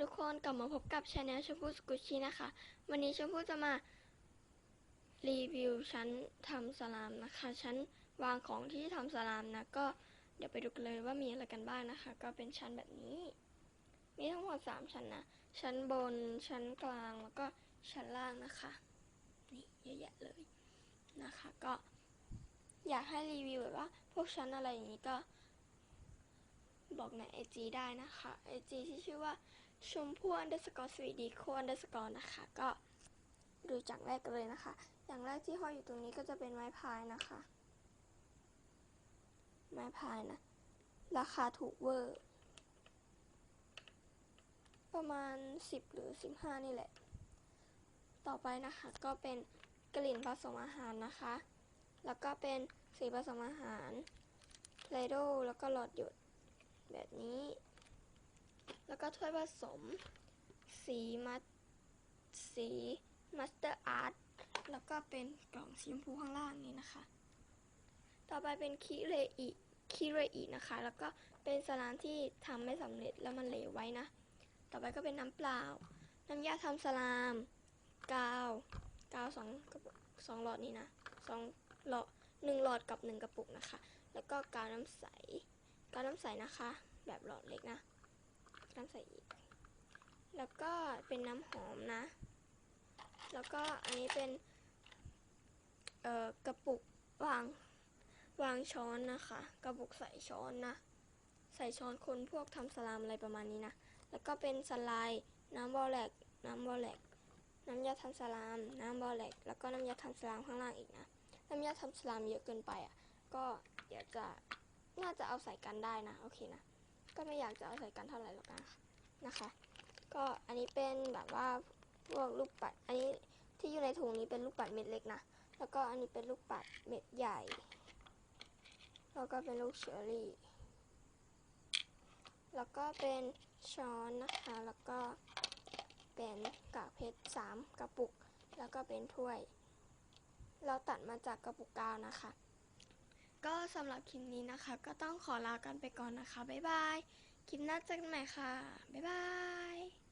ทุกคนกลับมาพบกับชาแนลชมพู่สกุชี่นะคะ วันนี้ชมพู่จะมารีวิวชั้นทำสลามนะคะชั้นวางของที่ทำสลามนะก็เดี๋ยวไปดูกันเลยว่ามีอะไรกันบ้างนะคะ ก็เป็นชั้นแบบนี้ มีทั้งหมดสามชั้นนะชั้นบนชั้นกลางแล้วก็ชั้นล่างนะคะนี่เยอะแยะเลยนะคะ ก็อยากให้รีวิวแบบว่า พวกชั้นอะไรอย่างนี้ก็บอกในไอจีได้นะคะไอจีที่ชื่อว่า ชมพู่ underscore สวีดีโค underscore นะคะ ก็ดูจากแรกกันเลยนะคะ อย่างแรกที่ห้อยอยู่ตรงนี้ก็จะเป็นไม้พายนะคะ ไม้พายนะ ราคาถูกเวอร์ ประมาณ 10 หรือ 15 นี่แหละ ต่อไปนะคะก็เป็นกลิ่นผสมอาหารนะคะ แล้วก็เป็นสีผสมอาหารเพลโดแล้วก็หลอดหยด แล้วก็ถ้วยผสม สีมัดสีมัสเตอร์อาร์ตแล้วก็เป็นกล่องสีชมพูข้างล่างนี้นะคะ ต่อไปเป็นคิเรอิคิเรอินะคะ แล้วก็เป็นสลามที่ทำไม่สำเร็จแล้วมันเหลวไว้นะ ต่อไปก็เป็นน้ำเปล่า น้ำยาทำสลาม กาว กาวสองกระปุกสองหลอดนี้นะสองหลอดหนึ่งหลอดกับหนึ่งกระปุกนะคะ แล้วก็กาวน้ำใส กาวน้ำใสนะคะ แบบหลอดเล็กนะ น้ำใสอีก แล้วก็เป็นน้ำหอมนะ แล้วก็อันนี้เป็น เอ่อกระปุกวางวางช้อนนะคะ กระปุกใส่ช้อนนะ ใส่ช้อนคนพวกทำสลามอะไรประมาณนี้นะ แล้วก็เป็นสไลด์น้ำบอลแลกน้ำบอลแลกน้ำยาทำสลาม น้ำบอลแลกแล้วก็น้ำยาทำสลามข้างล่างอีกนะ น้ำยาทำสลามเยอะเกินไปอะ ก็เดี๋ยวจะน่าจะเอาใส่กันได้นะ โอเคนะ ก็ไม่อยากจะเอาใส่กันเท่าไหร่หรอกนะนะคะ ก็อันนี้เป็นแบบว่าพวกลูกปัด อันนี้ที่อยู่ในถุงนี้เป็นลูกปัดเม็ดเล็กนะ แล้วก็อันนี้เป็นลูกปัดเม็ดใหญ่ แล้วก็เป็นลูกเชอรี่ แล้วก็เป็นช้อนนะคะ แล้วก็เป็นกากเพชรสามกระปุก แล้วก็เป็นถ้วย เราตัดมาจากกระปุกกาวนะคะ สำหรับคลิปนี้นะคะ ก็ต้องขอลากันไปก่อนนะคะ บ๊ายบาย คลิปหน้าเจอกันใหม่ค่ะ บ๊ายบาย